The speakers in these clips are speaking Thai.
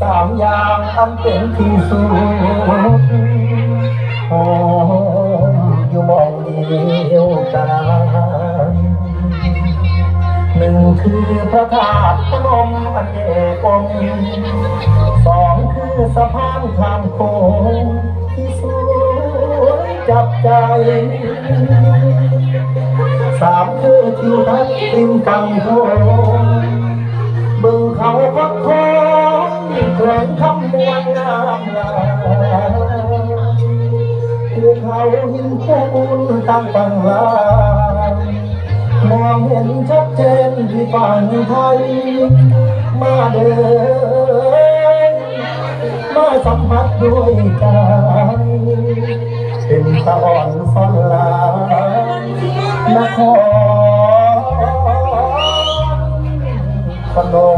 สามอย่างอันเป็นที่สุดโอ้อยู่มองเดียวกันหนึ่งคือพระธาตุพนมอันเอกองสองคือสะพานข้ามโค้งที่สวยจับใจสามคือทิวทัศน์ริมฝั่งโขง แขวงคำมวลงามลาภูเขาหินปูนตั้งบังลามองเห็นชัดเจนที่ฝั่งไทย มาเดิน มาสัมผัสด้วยใจเป็นตะอ่อนสอนลานครพนม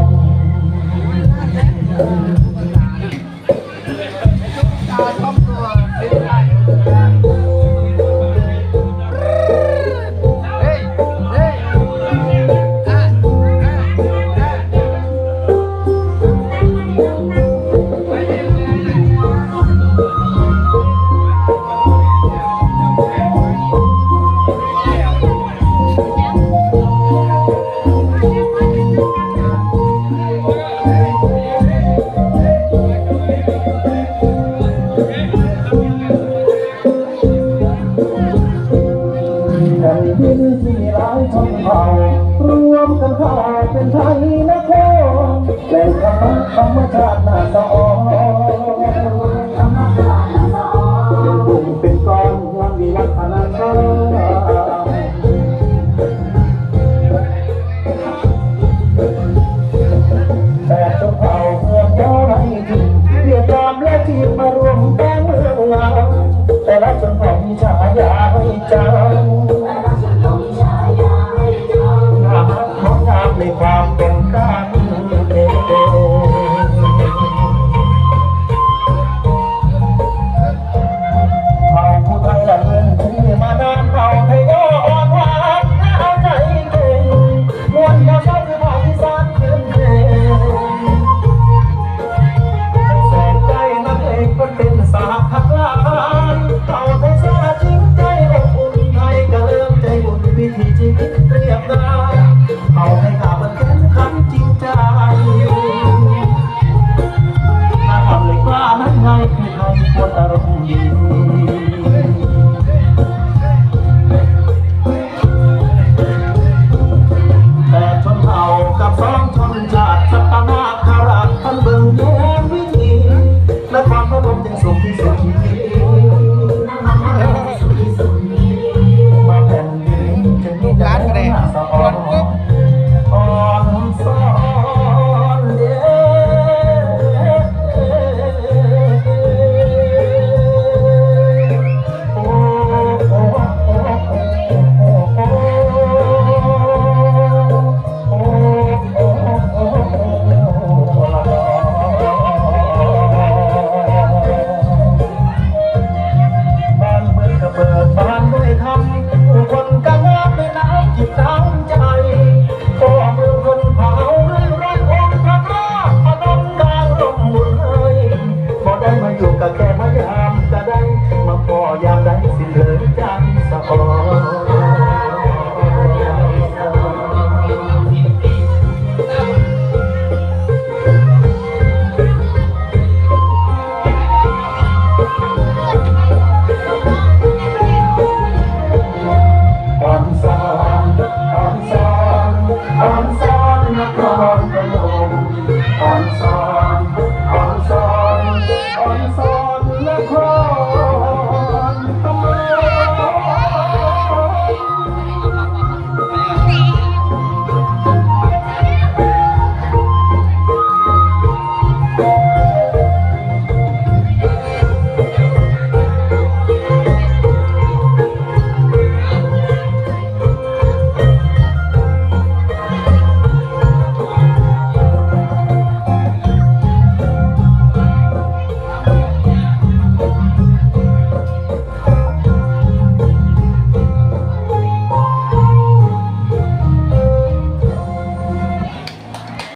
เป็นไทยนะโคแปลงธรรมะธรรมชาติน่าสอน สาหัก Bye.